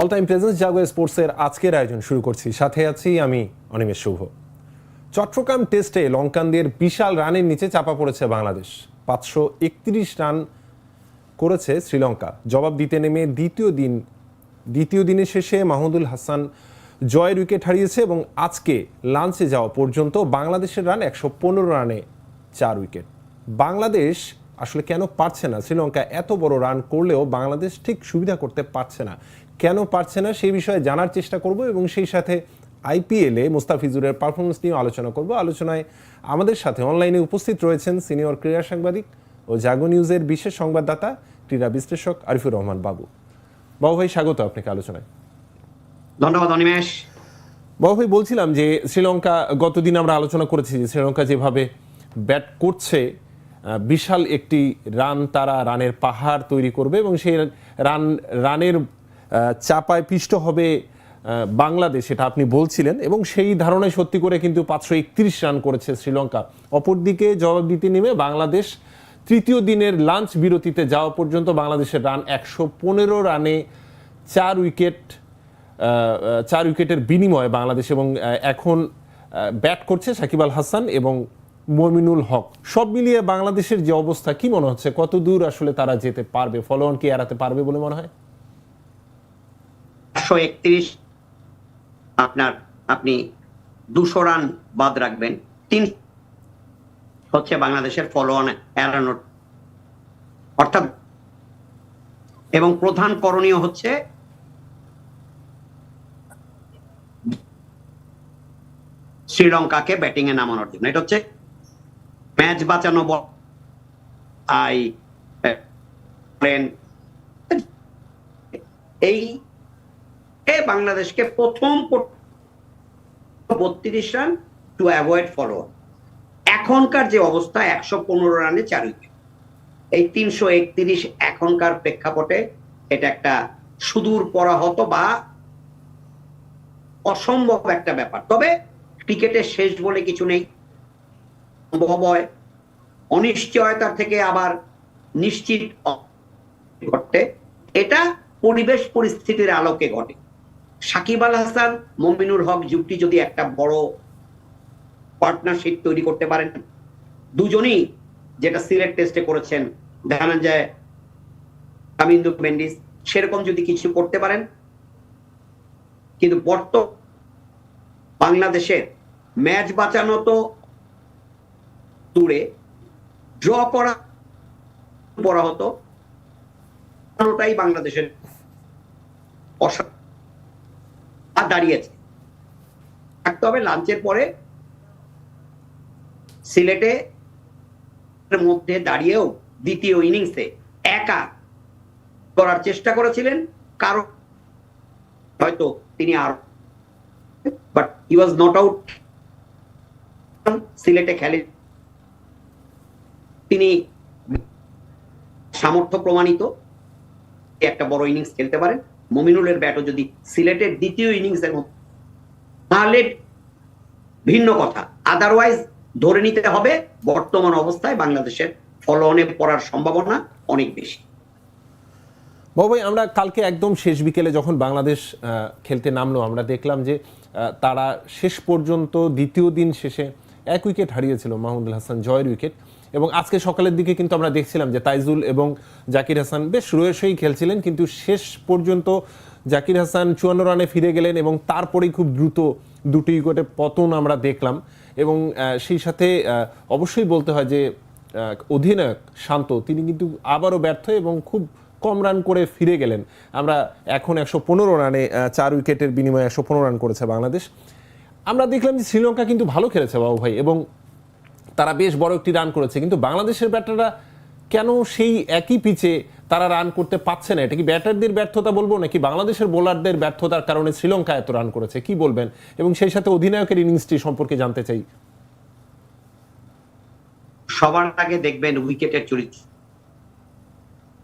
All time presence জাগো স্পোর্টসের আজকের আয়োজন শুরু করছি। সাথে আছি আমি অনিমেষ শুভ। চট্টগ্রাম টেস্টে লঙ্কানদের বিশাল রানের নিচে চাপা পড়েছে বাংলাদেশ। পাঁচশো একত্রিশ রান করেছে শ্রীলঙ্কা। জবাব দিতে নেমে দ্বিতীয় দিন দ্বিতীয় দিনের শেষে মাহমুদুল হাসান জয়ের উইকেট হারিয়েছে এবং আজকে লাঞ্চে যাওয়া পর্যন্ত বাংলাদেশের রান একশো পনেরো রানে চার উইকেট। বাংলাদেশ আসলে কেন পারছে না? শ্রীলঙ্কা এত বড় রান করলেও বাংলাদেশ ঠিক সুবিধা করতে পারছে না। কেন পারছে না সেই বিষয়ে জানার চেষ্টা করব এবং সেই সাথে আইপিএলে মুস্তাফিজুরের পারফরমেন্স নিয়ে আলোচনা করব। আলোচনায় আমাদের সাথে অনলাইনে উপস্থিত রয়েছেন সিনিয়র ক্রীড়া সাংবাদিক ও জাগো নিউজের বিশেষ সংবাদদাতা ক্রীড়া বিশ্লেষক আরিফুর রহমান বাবু। বাবু ভাই স্বাগত আপনাকে আলোচনায়। ধন্যবাদ অনিমেষ। বাবু ভাই বলছিলাম যে শ্রীলঙ্কা গতদিন আমরা আলোচনা করেছি যে শ্রীলঙ্কা যেভাবে ব্যাট করছে বিশাল একটি রান তারা রানের পাহাড় তৈরি করবে এবং সেই রান রানের চাপায় পিষ্ট হবে বাংলাদেশ, এটা আপনি বলছিলেন, এবং সেই ধারণায় সত্যি করে কিন্তু পাঁচশো একত্রিশ রান করেছে শ্রীলঙ্কা। অপরদিকে জবাব দিতে নেমে বাংলাদেশ তৃতীয় দিনের লাঞ্চ বিরতিতে যাওয়া পর্যন্ত বাংলাদেশের রান একশো পনেরো রানে চার উইকেট চার উইকেটের বিনিময়ে বাংলাদেশ এবং এখন ব্যাট করছে সাকিব আল হাসান এবং মমিনুল হক। সব মিলিয়ে বাংলাদেশের যে অবস্থা, কি মনে হচ্ছে? কত দূর আসলে তারা যেতে পারবে? ফলোঅন কি এড়াতে পারবে বলে মনে হয়? একশো একত্রিশ। আপনার, আপনি দুশো রান বাদ রাখবেন। তিন হচ্ছে বাংলাদেশের ফলোয়ান এড়ানোর। অর্থাৎ এবং প্রধান করণীয় হচ্ছে শ্রীলঙ্কাকে ব্যাটিং এ নামানোর জন্য। এটা হচ্ছে ম্যাচ বাঁচানো আই এই এ বাংলাদেশকে প্রথম বত্রিশ রান টু অ্যাভয়েড ফলো এখনকার যে অবস্থা, একশো পনেরো রানে চার উইকেট এই তিনশো একত্রিশ এখনকার প্রেক্ষাপটে এটা একটা সুদূর পরাহত বা অসম্ভব একটা ব্যাপার। তবে ক্রিকেটের শেষ বলে কিছু নেই। সম্ভব হয়। অনিশ্চয়তার থেকে আবার নিশ্চিত ঘটে। এটা পরিবেশ পরিস্থিতির আলোকে ঘটে। সাকিব আল হাসান, মমিনুর হক যুক্তি যদি একটা বড় পার্টনারশিপ তৈরি করতে পারেন। দুজনই যেটা সিলেট টেস্টে করেছেন ধনঞ্জয় কামিন্দু মেন্ডিস, সেরকম যদি কিছু করতে পারেন। কিন্তু বর্ত বাংলাদেশের ম্যাচ বাঁচানো তো দূরে ড্র করা পড়া হতো বাংলাদেশের অসা দাঁড়িয়েছে। থাকতে হবে লাঞ্চের পরে সিলেটে মধ্যে দাঁড়িয়েও দ্বিতীয় ইনিংসে একা করার চেষ্টা করেছিলেন, কারণ হয়তো তিনি আর but he was not out সিলেটে খেলে তিনি সামর্থ্য প্রমাণিত একটা বড় ইনিংস খেলতে পারেন। মমিনুলের ব্যাটও যদি সিলেটের দ্বিতীয় ইনিংসের মধ্যে তাহলে ভিন্ন কথা। আদারওয়াইজ ধরে নিতে হবে, বর্তমান অবস্থায় বাংলাদেশের ফলনে পড়ার সম্ভাবনা অনেক বেশি। বাবু আমরা কালকে একদম শেষ বিকেলে যখন বাংলাদেশ খেলতে নামলো, আমরা দেখলাম যে তারা শেষ পর্যন্ত দ্বিতীয় দিন শেষে এক উইকেট হারিয়েছিল মাহমুদুল হাসান, জয়ের উইকেট। এবং আজকে সকালের দিকে কিন্তু আমরা দেখছিলাম যে তাইজুল এবং জাকির হাসান বেশ রয়েসই খেলছিলেন, কিন্তু শেষ পর্যন্ত জাকির হাসান চুয়ান্ন রানে ফিরে গেলেন এবং তারপরেই খুব দ্রুত দুটি উইকেটে পতন আমরা দেখলাম। এবং সেই সাথে অবশ্যই বলতে হয় যে অধিনায়ক শান্ত, তিনি কিন্তু আবারও ব্যর্থ এবং খুব কম রান করে ফিরে গেলেন। আমরা এখন একশো পনেরো রানে চার উইকেটের বিনিময়ে একশো পনেরো রান করেছে বাংলাদেশ। আমরা দেখলাম যে শ্রীলঙ্কা কিন্তু ভালো খেলেছে বাবু ভাই এবং তারা বেশ বড় একটি রান করেছে। কিন্তু বাংলাদেশের ব্যাটাররা কেন সেই একই পিচে তারা রান করতে পারছে না? এটা কি ব্যাটারদের ব্যর্থতা বলব, নাকি বাংলাদেশের বোলারদের ব্যর্থতার কারণে শ্রীলঙ্কা এত রান করেছে? কি বলবেন? এবং সেই সাথে অধিনায়কের ইনিংসটি সম্পর্কে জানতে চাই। সবার আগে দেখবেন উইকেটের চরিত্র।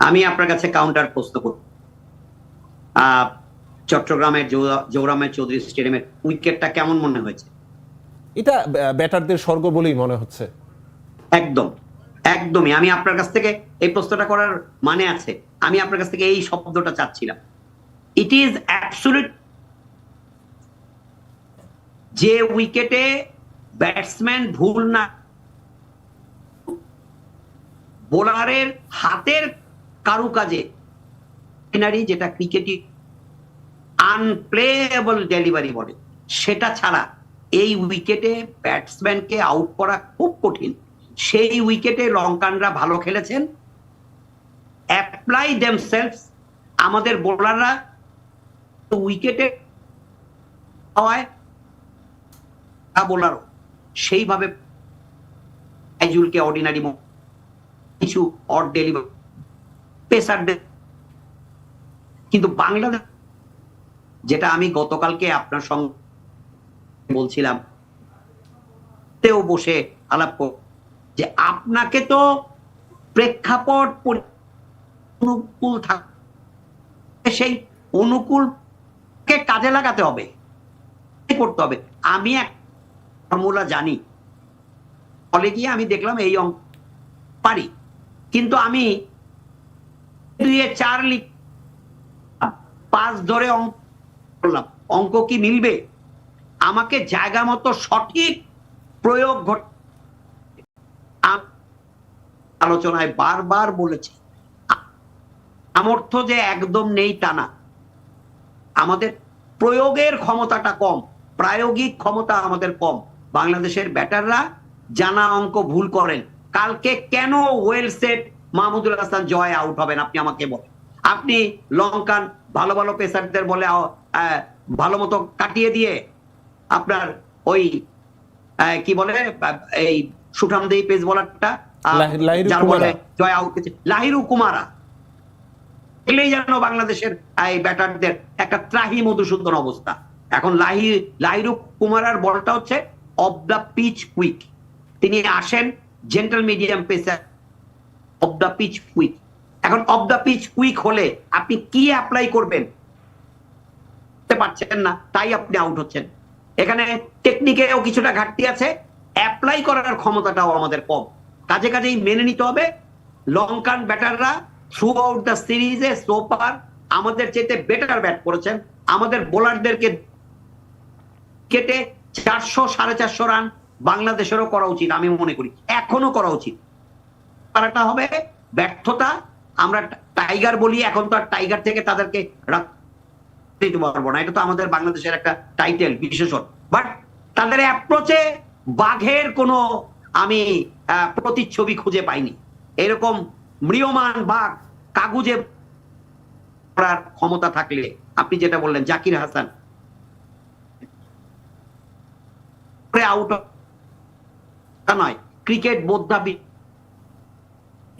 আমি আপনার কাছে কাউন্টার প্রশ্ন করব। চট্টগ্রামের জৌরামের চৌধুরী স্টেডিয়ামের উইকেটটা কেমন মনে হয়েছে? এটা ব্যাটারদের স্বর্গ বলেই মনে হচ্ছে। একদম, একদমই। আমি আপনার কাছ থেকে এই প্রশ্নটা করার মানে আছে। আমি আপনার কাছ থেকে এই শব্দটা চাচ্ছিলাম। ইট ইজ অ্যাবসুলিট যে উইকেটে ব্যাটসম্যান ভুল না বোলারের হাতের কারুকাজে যেটা ক্রিকেটই আনপ্লেয়েবল ডেলিভারি বলে, সেটা ছাড়া এই উইকেটে ব্যাটসম্যানকে আউট করা খুব কঠিন। সেই উইকেটে লঙ্কানরা ভালো খেলেছেন। অ্যাপ্লাই দেমসেলফস আমাদের বোলাররা উইকেটে হওয়ায় বোলারও সেইভাবে আইজুলকে অর্ডিনারি কিছু অড ডেলিভারি পেসারদের কিন্তু বাংলাদেশ যেটা আমি গতকালকে আপনার সঙ্গে বলছিলাম। তেও বসে আলাপ যে আপনাকে তো প্রেক্ষাপট অনুকূল থাক সেই অনুকূলকে কাজে লাগাতে হবে। করতে হবে। আমি এক ফর্মুলা জানি। ফলে গিয়ে আমি দেখলাম এই অঙ্ক পারি। কিন্তু আমি দুয়ে চার লিখ পাঁচ ধরে অঙ্ক করলাম। অঙ্ক কি মিলবে? আমাকে জায়গা মতো সঠিক প্রয়োগ ঘট আলোচনায় বারবার বলেছি সামর্থ্য যে একদম নেই তা না। আমাদের প্রয়োগের ক্ষমতাটা কম, প্রায়োগিক ক্ষমতা আমাদের কম। বাংলাদেশের ব্যাটাররা জানা অঙ্ক ভুল করেন। কালকে কেন well set Mahmudul Hasan Joy out হবেন, আপনি আমাকে বলেন। আপনি লঙ্কান ভালো ভালো পেসারদের বলে ভালো মতো কাটিয়ে দিয়ে আপনার ওই কি বলে এই সুঠামদেহি পেস বলারটা যার। বলে জয় আউট লাহিরু কুমারা। এলেই যেন বাংলাদেশের এই ব্যাটারদের একটা ত্রাহি মধুসূদন অবস্থা। এখন লাহি লাহিরু কুমারার বলটা হচ্ছে অফ দ্য পিচ কুইক তিনি আসেন gentle medium pacer off the pitch quick এখন অফ দ্য পিচ কুইক হলে আপনি কি অ্যাপ্লাই করবেন? পারছেন না তাই আপনি আউট হচ্ছেন। এখানে টেকনিকেও কিছুটা ঘাটতি আছে। অ্যাপ্লাই করার ক্ষমতাটাও আমাদের কম। কাজে কাজেই মেনে নিতে হবে। লঙ্কান ব্যাটাররা থ্রু আউট দ্য সিরিজে সোপার আমাদের চেয়ে বেটার ব্যাট করেছেন। আমাদের বোলারদেরকে কেটে চারশো সাড়ে চারশো রান বাংলাদেশেরও করা উচিত আমি মনে করি। এখনও করা উচিত। পারাটা হবে ব্যর্থতা। আমরা টাইগার বলি, এখন তো আর টাইগার থেকে তাদেরকে দিতে পারব না। এটা তো আমাদের বাংলাদেশের একটা টাইটেল বিশেষণ। বাট তাদের অ্যাপ্রোচে বাঘের কোনো আমি প্রতিচ্ছবি খুঁজে পাইনি। এরকম মৃয়মান বাঘ কাগুজে করার ক্ষমতা থাকলে, আপনি যেটা বললেন, জাকির হাসান। আউট নয় ক্রিকেট বোদ্ধা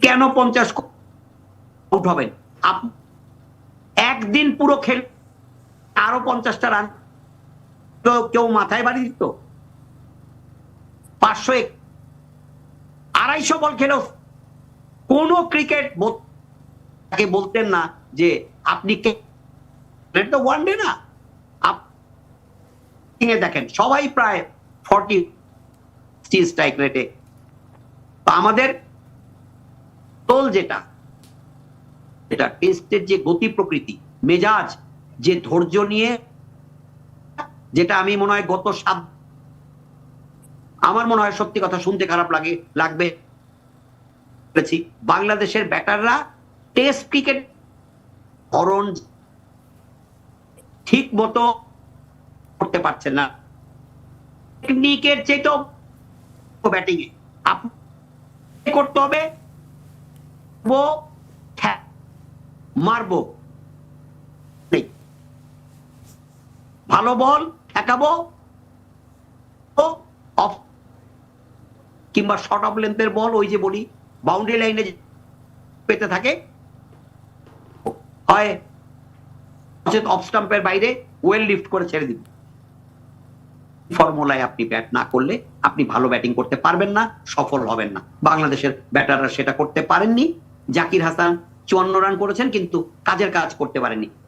কেন পঞ্চাশ আউট হবেন? আপ- একদিন পুরো খেল আরও পঞ্চাশটা রান। কেউ মাথায় বাড়ি দিত। পাঁচশো এক আড়াইশো বল খেলেও কোন ক্রিকেট তাকে বলতেন না যে, আপনি তো ওয়ান না। দেখেন, সবাই প্রায় ফর্টি স্ট্রাইক রেটে তো আমাদের তোল যেটা, এটা টেস্টের যে গতি প্রকৃতি, মেজাজ যে ধৈর্য নিয়ে যেটা আমি মনে হয় গত সাত আমার মনে হয় সত্যি কথা শুনতে খারাপ লাগে, লাগবে। বাংলাদেশের ব্যাটাররা টেস্ট ক্রিকেট ধরন ঠিক মতো করতে পারছেন না। টেকনিকের চেয়েও ব্যাটিং এ করতে হবে, মারবো নেই ভালো বল ঠেকাবো অফ কিংবা শর্ট অফ লেন্থের বল, ওই যে বলি বাউন্ডারি লাইনে পেতে থাকে। হয় অফ স্টাম্পের বাইরে ওয়েল লিফট করে ছেড়ে দিন ফর্মুলায় আপনি ব্যাট না করলে, আপনি ভালো ব্যাটিং করতে পারবেন না, সফল হবেন না। বাংলাদেশের ব্যাটাররা সেটা করতে পারেননি। জাকির হাসান চুয়ান্ন রান করেছেন, কিন্তু কাজের কাজ করতে পারেননি। আগে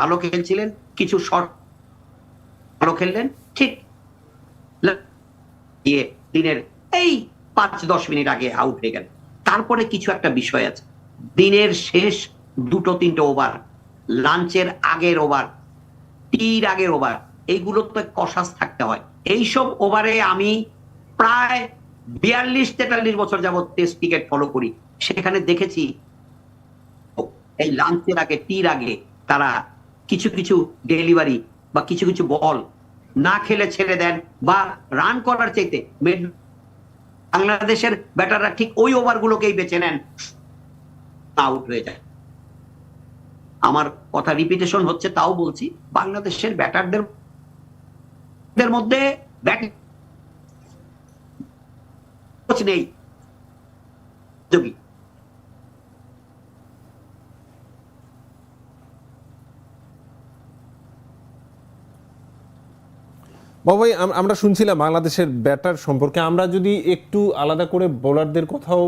ভালো খেলছিলেন, কিছু শর্ট ভালো খেললেন, ঠিক। দিনের এই পাঁচ, দশ মিনিট আগে আউট হয়ে গেল। তারপরে কিছু একটা বিষয় আছে। দিনের শেষ দুটো, তিনটে ওভার লাঞ্চের আগের ওভার টির আগের ওভার এইগুলো তো কষাস থাকতে হয়। এইসব ওভারে আমি প্রায় বিয়াল্লিশ, তেতাল্লিশ বছর যাবত টেস্ট ক্রিকেট ফলো করি। সেখানে দেখেছি, এই লাঞ্চের আগে টির আগে তারা কিছু কিছু ডেলিভারি বা কিছু কিছু বল না খেলে ছেড়ে দেন বা রান করার চাইতে বাংলাদেশের ব্যাটাররা ঠিক ওই ওভারগুলোকেই বেছে নেন। আউট হয়ে যায়। আমার কথা রিপিটেশন হচ্ছে, তাও বলছি, বাংলাদেশের ব্যাটারদের দের মধ্যে ব্যাটিং নেই। বাবাই আমরা শুনছিলাম বাংলাদেশের ব্যাটার সম্পর্কে। আমরা যদি একটু আলাদা করে বোলারদের কথাও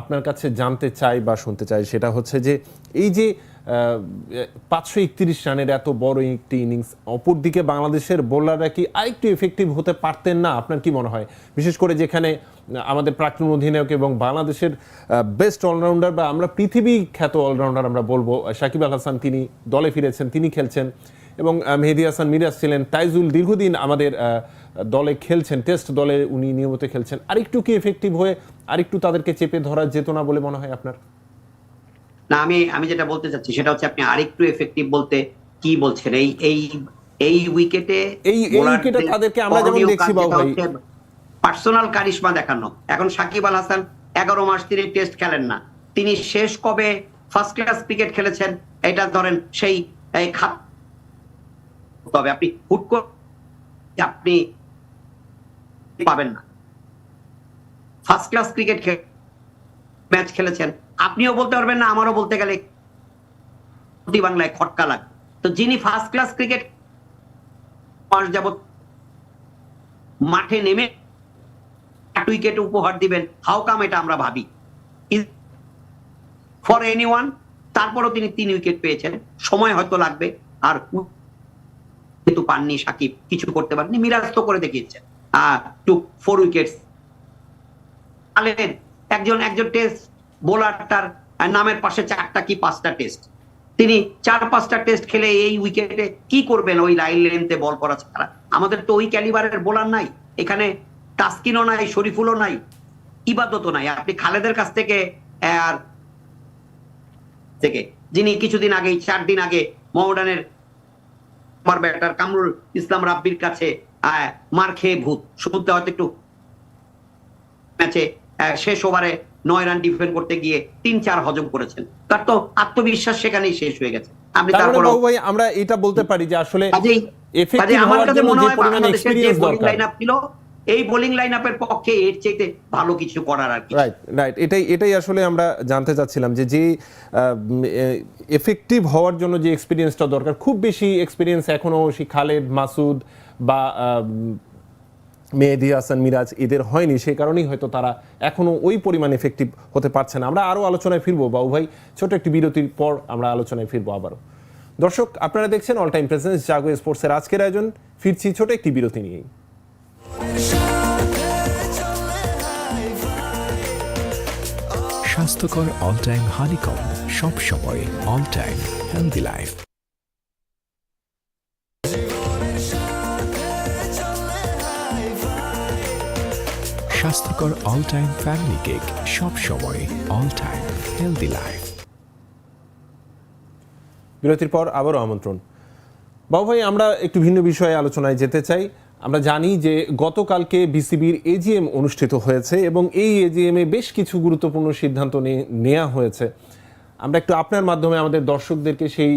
আপনার কাছে জানতে চাই বা শুনতে চাই, সেটা হচ্ছে যে এই যে পাঁচশো একত্রিশ রানের এত বড় একটি ইনিংস, অপরদিকে বাংলাদেশের বোলাররা কি আরেকটু এফেক্টিভ হতে পারতেন না? আপনার কি মনে হয়? বিশেষ করে যেখানে আমাদের প্রাক্তন অধিনায়ক এবং বাংলাদেশের বেস্ট অলরাউন্ডার বা আমরা পৃথিবী খ্যাত অলরাউন্ডার আমরা বলব, সাকিব আল হাসান, তিনি দলে ফিরেছেন, তিনি খেলছেন। এবং মেহেদি হাসান মিরাজ ছিলেন তাইজুল দীর্ঘদিন আমাদের দলে খেলছেন টেস্ট দলে উনি নিয়মিত খেলছেন। আরেকটু কি এফেক্টিভ হয়ে আরেকটু তাদেরকে চেপে ধরা যেত না বলে মনে হয় আপনার? না আমি আমি যেটা বলতে চাচ্ছি সেটা হচ্ছে আপনি আরেকটু এফেক্টিভ বলতে কি বলছেন? এই এই এই উইকেটে এই- উইকেটে তাদেরকে আমরা যেমন দেখছি বাবু ভাই। পার্সোনাল কারিশমা দেখানো। এখন সাকিব আল হাসান এগারো মাস তিনি টেস্ট খেলেন না। তিনি শেষ কবে ফার্স্ট ক্লাস ক্রিকেট খেলেছেন? এটা ধরেন সেই খাত তবে আপনি হুট করে আপনি পাবেন না। ফার্স্ট ক্লাস ক্রিকেট ম্যাচ খেলেছেন। আপনিও বলতে পারবেন না, আমারও বলতে গেলে বাংলায় খটকা লাগে তো যিনি ফার্স্ট ক্লাস ক্রিকেট মাস যাবত মাঠে নেমে এক উইকেট উপহার দিবেন হাউ কাম এটা আমরা ভাবি? ফর এনি ওয়ান তারপরও তিনি তিন উইকেট পেয়েছেন। সময় হয়তো লাগবে, আর কিন্তু পাননি সাকিব, কিছু করতে পারেনি। মিরাজ তো করে দেখিয়েছেন টু ফোর উইকেটস একজন একজন টেস্ট বোলার তার নামের পাশে চারটা কি পাঁচটা টেস্ট তিনি চার, পাঁচটা টেস্ট খেলে এই উইকেটে কি করবেন ওই লাইন লেন্থে বল করা ছাড়া? আমাদের তো ওই ক্যালিবারের বোলার নাই। এখানে তাস্কিনও নাই, শরীফুলও নাই, ইবাদতও নাই। আপনি খালেদের কাছ থেকে, আর থেকে, যিনি কিছুদিন আগেই চার দিন আগে মহডানের সুপার ব্যাটার কামরুল ইসলাম রাব্বির কাছে মার খেয়ে ভূত। শুরুতে হয়তো একটু ম্যাচে শেষ ওভারে নয় রান ডিফেন্ড করতে গিয়ে তিন চার হজম করেছেন। তার তো আত্মবিশ্বাস সেখানেই শেষ হয়ে গেছে। আপনি তারপরে তারপর ভাই আমরা এটা বলতে পারি যে আসলে আমার কাছে মনে হয় বাংলাদেশের যে বোলিং লাইন আপ ছিল এই বোলিং লাইন আপের পক্ষে এর চাইতে ভালো কিছু করার আর কি রাইট রাইট এটাই এটাই আসলে আমরা জানতে চাচ্ছিলাম যে যে এফেক্টিভ হওয়ার জন্য যে এক্সপিরিয়েন্সটা দরকার, খুব বেশি এক্সপিরিয়েন্স এখনও সেই খালেদ, মাসুদ বা মেহেদি হাসান, মিরাজ এদের হয়নি, সেই কারণেই হয়তো তারা এখনও ওই পরিমাণ এফেক্টিভ হতে পারছে না। আমরা আরও আলোচনায় ফিরবো, বাবু ভাই ছোট একটি বিরতির পর আমরা আলোচনায় ফিরবো আবারও। দর্শক, আপনারা দেখছেন অল টাইম প্রেজেন্স জাগো স্পোর্টসের আজকের আয়োজন। ফিরছি ছোট একটি বিরতি নিয়েই। স্বাস্থ্যকর অল টাইম হানিকম সব সময় অল টাইম হেলদি লাইফ স্বাস্থ্যকর অল টাইম ফ্যামিলি কেক সব সময় অল টাইম হেলদি লাইফ বিরতির পর আবারও আমন্ত্রণ। বাবু ভাই, আমরা একটু ভিন্ন বিষয়ে আলোচনায় যেতে চাই। আমরা জানি যে গতকালকে বিসিবির এজিএম অনুষ্ঠিত হয়েছে এবং এই এজিএম এ বেশ কিছু গুরুত্বপূর্ণ সিদ্ধান্ত নেওয়া হয়েছে। আমরা একটু আপনার মাধ্যমে আমাদের দর্শকদেরকে সেই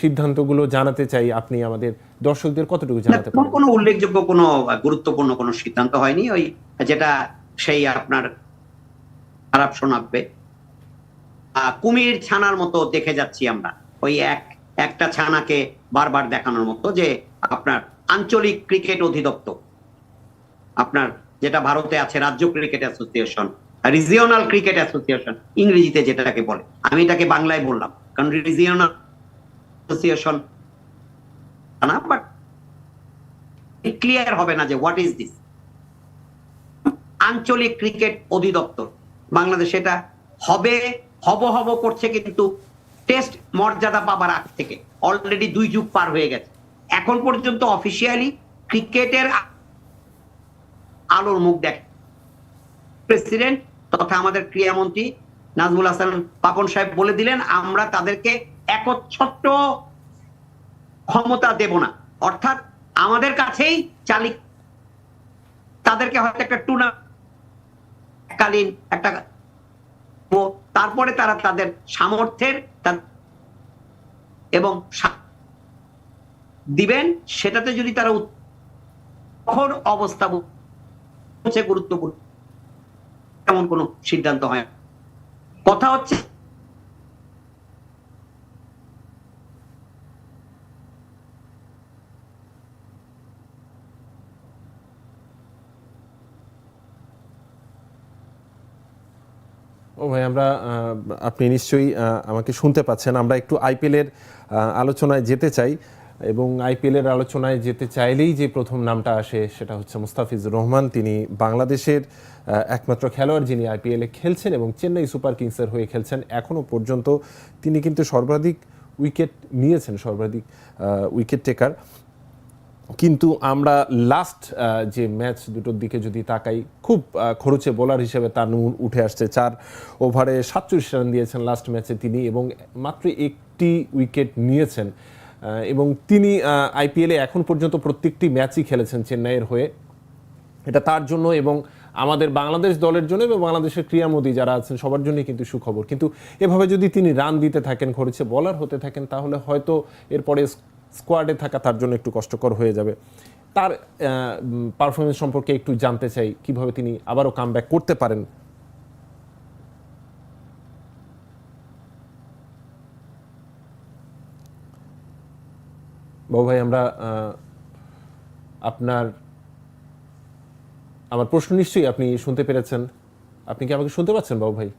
সিদ্ধান্তগুলো জানাতে চাই। আপনি আমাদের দর্শকদের কতটুকু জানাতে কোনো পারেন? কোনো উল্লেখযোগ্য কোনো গুরুত্বপূর্ণ কোনো সিদ্ধান্ত হয়নি। ওই যেটা সেই আপনার খারাপ শোনাবে। কুমির ছানার মতো দেখে যাচ্ছি আমরা। ওই এক একটা ছানাকে বারবার দেখানোর মতো যে আপনার আঞ্চলিক ক্রিকেট অধিদপ্তর। আপনার যেটা ভারতে আছে, রাজ্য cricket association regional cricket association, ইংরেজিতে যেটাকে বলে। আমি এটাকে বাংলায় বললাম, কারণ রিজিওনাল অ্যাসোসিয়েশন বাট ক্লিয়ার হবে না যে হোয়াট ইজ দিস আঞ্চলিক ক্রিকেট অধিদপ্তর, বাংলাদেশ এটা হবে, হব হব করছে কিন্তু টেস্ট মর্যাদা পাবার আগ থেকে অলরেডি দুই যুগ পার হয়ে গেছে। এখন পর্যন্ত অফিসিয়ালি ক্রিকেটের আলোর মুখ দেখে প্রেসিডেন্ট তথা আমাদের ক্রীড়ামন্ত্রী নাজমুল হাসান পাপন সাহেব বলে দিলেন, আমরা তাদেরকে একচ্ছত্র ক্ষমতা দেব না। অর্থাৎ আমাদের কাছেই চালিক তাদেরকে হয়তো একটা টুনা একটা তারপরে তারা তাদের সামর্থ্যের এবং দিবেন, সেটাতে যদি তারা তখন অবস্থা হচ্ছে গুরুত্বপূর্ণ। এমন কোনো সিদ্ধান্ত হয় কথা হচ্ছে ও ভাই, আমরা আপনি নিশ্চয়ই আমাকে শুনতে পাচ্ছেন। আমরা একটু আইপিএলের আলোচনায় যেতে চাই। এবং আইপিএলের আলোচনায় যেতে চাইলেই যে প্রথম নামটা আসে সেটা হচ্ছে মুস্তাফিজুর রহমান। তিনি বাংলাদেশের একমাত্র খেলোয়াড় যিনি আইপিএলে খেলছেন এবং চেন্নাই সুপার কিংসের হয়ে খেলছেন এখনও পর্যন্ত। তিনি কিন্তু সর্বাধিক উইকেট নিয়েছেন, সর্বাধিক উইকেট টেকার। কিন্তু আমরা লাস্ট যে ম্যাচ দুটোর দিকে যদি তাকাই, খুব খরচে বোলার হিসেবে তার নুন উঠে আসছে। চার ওভারে সাতচল্লিশ রান দিয়েছেন লাস্ট ম্যাচে তিনি এবং মাত্র একটি উইকেট নিয়েছেন। এবং তিনি আইপিএলে এখন পর্যন্ত প্রত্যেকটি ম্যাচই খেলেছেন চেন্নাইয়ের হয়ে। এটা তার জন্য এবং আমাদের বাংলাদেশ দলের জন্য এবং বাংলাদেশের ক্রীড়ামোদী যারা আছেন, সবার জন্যই কিন্তু সুখবর। কিন্তু এভাবে যদি তিনি রান দিতে থাকেন খরচে বলার হতে থাকেন, তাহলে হয়তো এরপরে স্কোয়াডে থাকা তার জন্য একটু কষ্টকর হয়ে যাবে। তার পারফরমেন্স সম্পর্কে একটু জানতে চাই, কীভাবে তিনি আবারও কাম করতে পারেন বাবু ভাই আমরা আপনার আমার প্রশ্ন নিশ্চয়ই আপনি শুনতে পেরেছেন। আপনি কি আমাকে শুনতে পাচ্ছেন বাবু ভাই?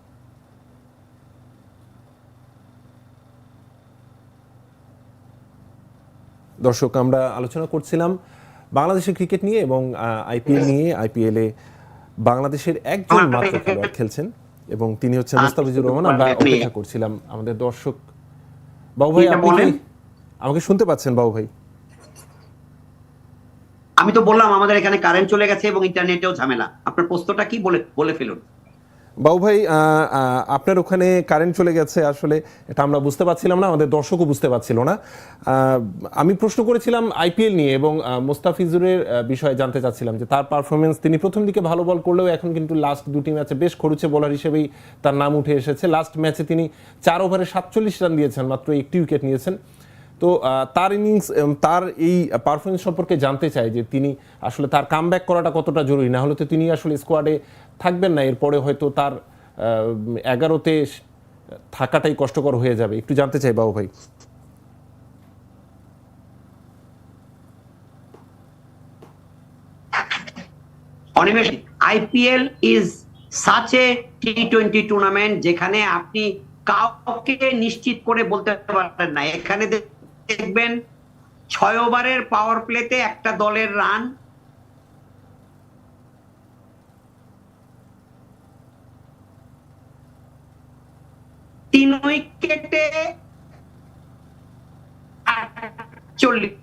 দর্শক আমরা আলোচনা করছিলাম বাংলাদেশের ক্রিকেট নিয়ে এবং আইপিএল নিয়ে। আইপিএলে বাংলাদেশের একজন মাত্র খেলোয়াড় খেলছেন এবং তিনি হচ্ছেন মুস্তাফিজুর রহমান। আমরা অপেক্ষা করছিলাম আমাদের দর্শক। বাবু ভাই আপনি। আমাকে শুনতে পাচ্ছেন বাবু ভাই। আমি তো বললাম আমাদের এখানে কারেন্ট চলে গেছে এবং ইন্টারনেটেও ঝামেলা। আপনার প্রশ্নটা কি বলে বলে ফেলুন। বাবু ভাই আপনার ওখানে কারেন্ট চলে গেছে আসলে এটা আমরা বুঝতে পারছিলাম না আমাদের দর্শকও বুঝতে পারছিল না। আমি প্রশ্ন করেছিলাম আইপিএল নিয়ে এবং মোস্তাফিজুরের বিষয়ে জানতে চাচ্ছিলাম যে তার পারফরমেন্স তিনি প্রথম দিকে ভালো বল করলেও এখন কিন্তু লাস্ট দুটি ম্যাচে বেশ খরুচে বোলার হিসেবেই তার নাম উঠে এসেছে। লাস্ট ম্যাচে তিনি চার ওভারে সাতচল্লিশ রান দিয়েছেন মাত্র একটি উইকেট নিয়েছেন। তো তার ইনিংস তার এই পারফরমেন্স সম্পর্কে জানতে চাই যে তিনি আসলে তার কাম করাটা কতটা জরুরি? না হলে তো তিনি আসলে স্কোয়াডে থাকবেন না, এরপরে হয়তো তার এগারোতে থাকাটাই কষ্টকর হয়ে যাবে। একটু জানতে চাই বাবু ভাই। IPL is such a T twenty tournament যেখানে আপনি কাউকে নিশ্চিত করে বলতে পারবেন না। এখানে দেখবেন ছয় ওভারের পাওয়ার প্লেতে একটা দলের রান তিন উইকেটে চল্লিশ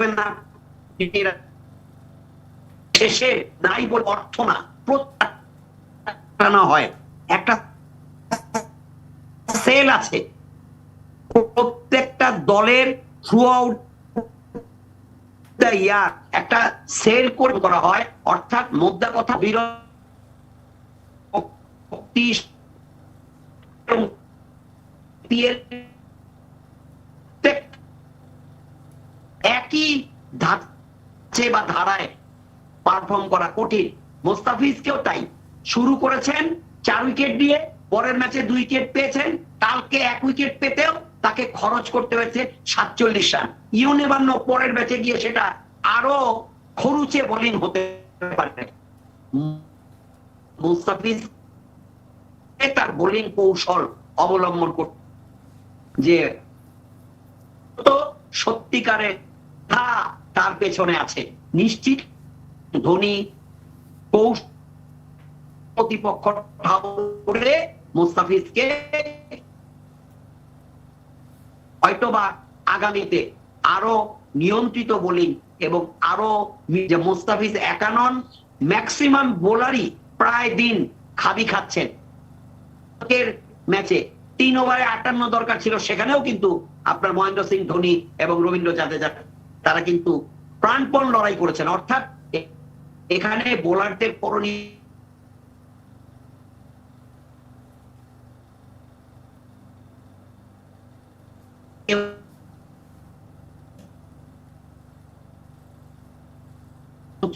দেখবেন না। শেষে নাই বলে অর্থ না প্রত্যাখ্যান হয়। একটা সেল আছে, প্রত্যেকটা দলের থ্রু আউট ইয়ার একটা সেল করে করা হয়, অর্থাৎ মোদ্দা কথা বিরক্তি এবং একই ধাঁচে বা ধারায় পারফর্ম করা কঠিন। মোস্তাফিজকেও তাই। শুরু করেছেন চার উইকেট দিয়ে, পরের ম্যাচে দুই উইকেট পেয়েছেন। কালকে এক উইকেট পেতেও তাকে খরচ করতে হয়েছে সাতচল্লিশ রান। ইউনেবান্ন পরের ম্যাচে গিয়ে সেটা আরও খরুচে বোলিং হতে পারে। মুস্তাফিজ তার বোলিং কৌশল অবলম্বন করতে যে তো সত্যিকারের তা তার পেছনে আছে। নিশ্চিত ধোনি কৌশল প্রতিপক্ষ করে মুস্তাফিজকে হয়তোবা আগামীতে আরও নিয়ন্ত্রিত বোলিং এবং আরও যে মুস্তাফিজ একানন ম্যাক্সিমাম বোলারই প্রায় দিন খাবি খাচ্ছেন। ম্যাচে তিন ওভারে আটান্ন দরকার ছিল, সেখানেও কিন্তু আপনার মহেন্দ্র সিং ধোনি এবং রবীন্দ্র জাদেজা তারা কিন্তু প্রাণপণ লড়াই করেছেন। অর্থাৎ এখানে বোলারদের করণীয়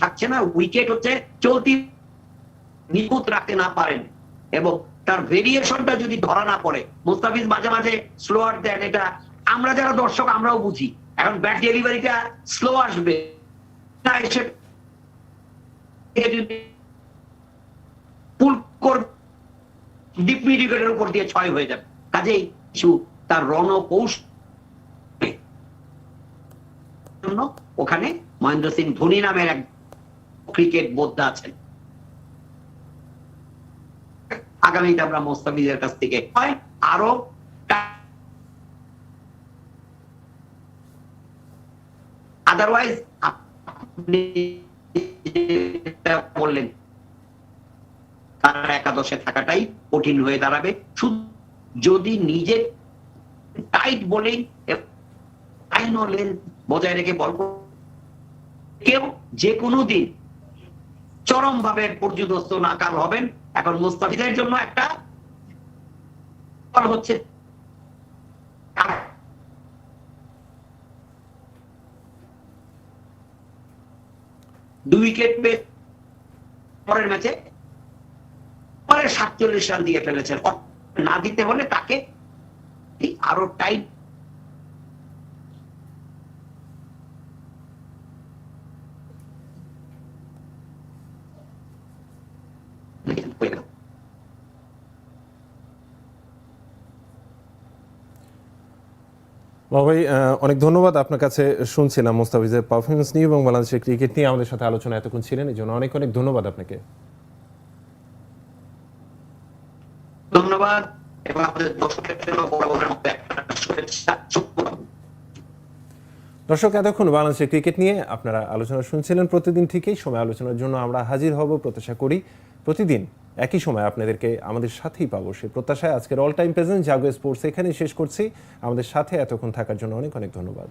থাকছে না উইকেট হচ্ছে চলতি নিখুঁত রাখতে না পারেন এবং তার ভেরিয়েশনটা যদি ধরা না পড়ে, মুস্তাফিজ মাঝে মাঝে স্লোয়ার দেন এটা। আমরা যারা দর্শক, আমরাও বুঝি। এখন ব্যাট ডেলিভারিটা স্লো আসবে। না এসে পুল ডিপ মিডিকেটের উপর দিয়ে ছয় হয়ে যাবে। কাজেই কিছু তার জন্য ওখানে মহেন্দ্র সিং ধোনি নামের এক ক্রিকেট বোদ্ধা আছেন। আগামীতে আমরা মোস্তাফিজের কাছ থেকে হয়। আরও আদারওয়াইজ আপনি বললেন, তার একাদশে থাকাটাই কঠিন হয়ে দাঁড়াবে। শুধু যদি নিজে টাইট বোলিং আইন লেন্থ বজায় রেখে বল কেউ যে কোনো দিন চরম ভাবে পর্যুদস্ত নাকাল হবেন। এখন মুস্তাফিজের জন্য একটা হচ্ছে দুই উইকেট পেয়ে পরের ম্যাচে পরে সাতচল্লিশ রান দিয়ে ফেলেছেন। না দিতে হলে তাকে আরও টাইট বাবাই অনেক ধন্যবাদ আপনার কাছে শুনছিলাম মোস্তাফিজের পারফরমেন্স নিয়ে এবং বাংলাদেশের ক্রিকেট নিয়ে আমাদের সাথে আলোচনা এতক্ষণ ছিলেন। এই জন্য অনেক অনেক ধন্যবাদ আপনাকে। ধন্যবাদ এবং আমাদের দর্শকের জন্য বরাবরের মতো একটা শুভেচ্ছা দর্শক এতক্ষণ বাংলাদেশের ক্রিকেট নিয়ে আপনারা আলোচনা শুনছিলেন। প্রতিদিন ঠিকই সময় আলোচনার জন্য আমরা হাজির হব। প্রত্যাশা করি প্রতিদিন একই সময় আপনাদেরকে আমাদের সাথেই পাবো সে প্রত্যাশায় আজকের all time present Jago sports এখানেই শেষ করছি। আমাদের সাথে এতক্ষণ থাকার জন্য অনেক অনেক ধন্যবাদ।